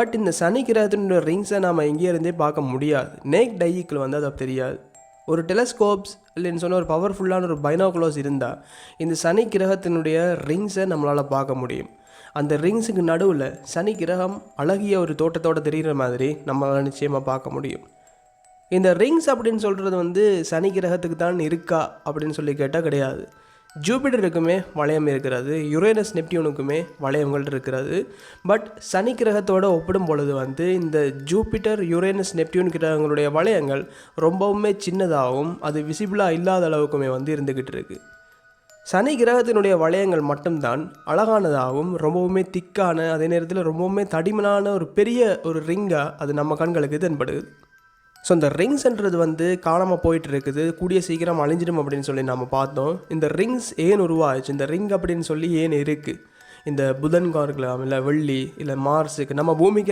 But இந்த சனி கிரகத்தினுடைய ரிங்ஸை நாம் எங்கேயிருந்தே பார்க்க முடியாது. நேக் டையிக்கில் வந்து அது தெரியாது. ஒரு டெலஸ்கோப்ஸ் இல்லைன்னு சொன்ன ஒரு பவர்ஃபுல்லான ஒரு பைனாகுலர்ஸ் இருந்தால் இந்த சனி கிரகத்தினுடைய ரிங்ஸை நம்மளால் பார்க்க முடியும். அந்த ரிங்ஸுக்கு நடுவில் சனி கிரகம் அழகிய ஒரு தோட்டத்தோட தெரிகிற மாதிரி நம்மளால் நிச்சயமாக பார்க்க முடியும். இந்த ரிங்ஸ் அப்படின்னு சொல்கிறது வந்து சனி கிரகத்துக்கு தான் இருக்கா அப்படின்னு சொல்லி கேட்டால் கிடையாது. ஜூபிட்டருக்குமே வளையம் இருக்கிறது யுரேனஸ் நெப்டியூனுக்குமே வளையங்கள் இருக்கிறது. பட் சனி கிரகத்தோடு ஒப்பிடும் பொழுது வந்து இந்த ஜூபிட்டர் யுரேனஸ் நெப்டியூன் கிரகங்களுடைய வளையங்கள் ரொம்பவுமே சின்னதாகவும் அது விசிபிளாக இல்லாத அளவுக்குமே வந்து இருந்துக்கிட்டு இருக்கு. சனி கிரகத்தினுடைய வளையங்கள் மட்டும்தான் அழகானதாகவும் ரொம்பவுமே திக்கான அதே நேரத்தில் ரொம்பவுமே தடிமனான ஒரு பெரிய ஒரு ரிங்காக அது நம்ம கண்களுக்கு தென்படுது. ஸோ இந்த ரிங்ஸ்ன்றது வந்து காணாமல் போயிட்டு இருக்குது கூடிய சீக்கிரம் அழிஞ்சிடும் அப்படின்னு சொல்லி நம்ம பார்த்தோம். இந்த ரிங்ஸ் ஏன் உருவாச்சு இந்த ரிங் அப்படின்னு சொல்லி ஏன் இருக்குது இந்த புதன் கார்க்கலாம் இல்லை வெள்ளி இல்லை மார்ஸுக்கு நம்ம பூமிக்கு